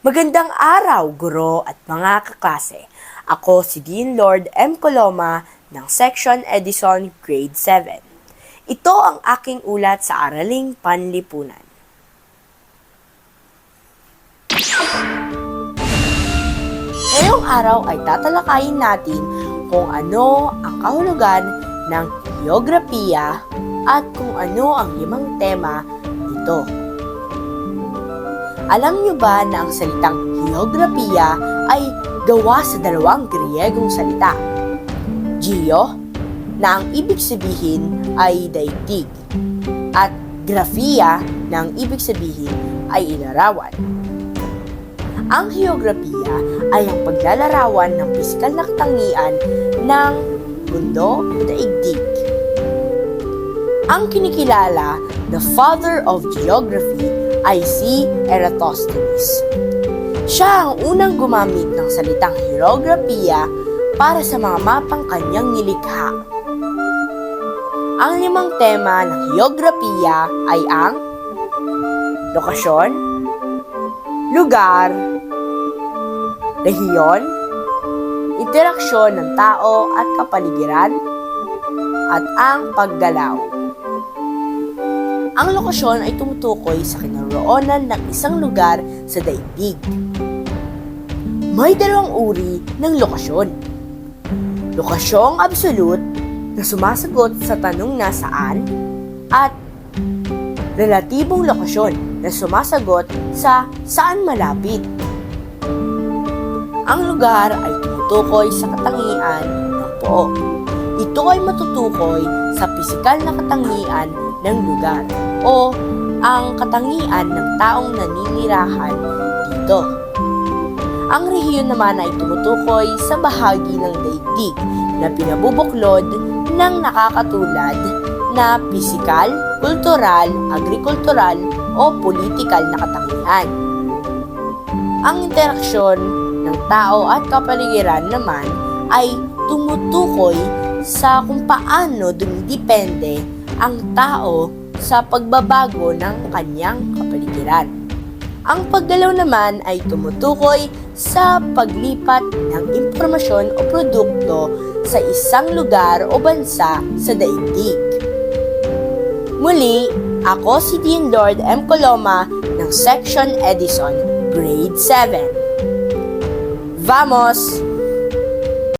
Magandang araw, guro at mga kaklase. Ako si Dean Lord M. Coloma ng Section Edison Grade 7. Ito ang aking ulat sa Araling Panlipunan. Ngayong araw ay tatalakayin natin kung ano ang kahulugan ng geografiya at kung ano ang limang tema nito. Alam niyo ba na ang salitang geografiya ay gawa sa dalawang Griegong salita? Geo, na ang ibig sabihin ay daigdig, at grafia, na ang ibig sabihin ay ilarawan. Ang geografiya ay ang paglalarawan ng pisikal na katangian ng mundo o daigdig. Ang kinikilala na father of geography ay si Eratosthenes. Siya ang unang gumamit ng salitang hierografiya para sa mga mapang kanyang nilikha. Ang limang tema ng hierografiya ay ang lokasyon, lugar, rehiyon, interaksyon ng tao at kapaligiran, at ang paggalaw. Ang lokasyon ay tumutukoy sa kinaroonan ng isang lugar sa daigdig. May dalawang uri ng lokasyon. Lokasyong absolute na sumasagot sa tanong na saan at relatibong lokasyon na sumasagot sa saan malapit. Ang lugar ay tumutukoy sa katangian ng buo. Ito ay matutukoy sa pisikal na katangian ng lugar o ang katangian ng taong naninirahan dito. Ang rehiyon naman ay tumutukoy sa bahagi ng daigdig na pinabubuklod ng nakakatulad na pisikal, kultural, agrikultural o politikal na katangian. Ang interaksyon ng tao at kapaligiran naman ay tumutukoy sa kung paano dumidepende ang tao sa pagbabago ng kanyang kapaligiran. Ang paggalaw naman ay tumutukoy sa paglipat ng impormasyon o produkto sa isang lugar o bansa sa daigdig. Muli, ako si Dean Lord M. Coloma ng Section Edison, Grade 7. Vamos!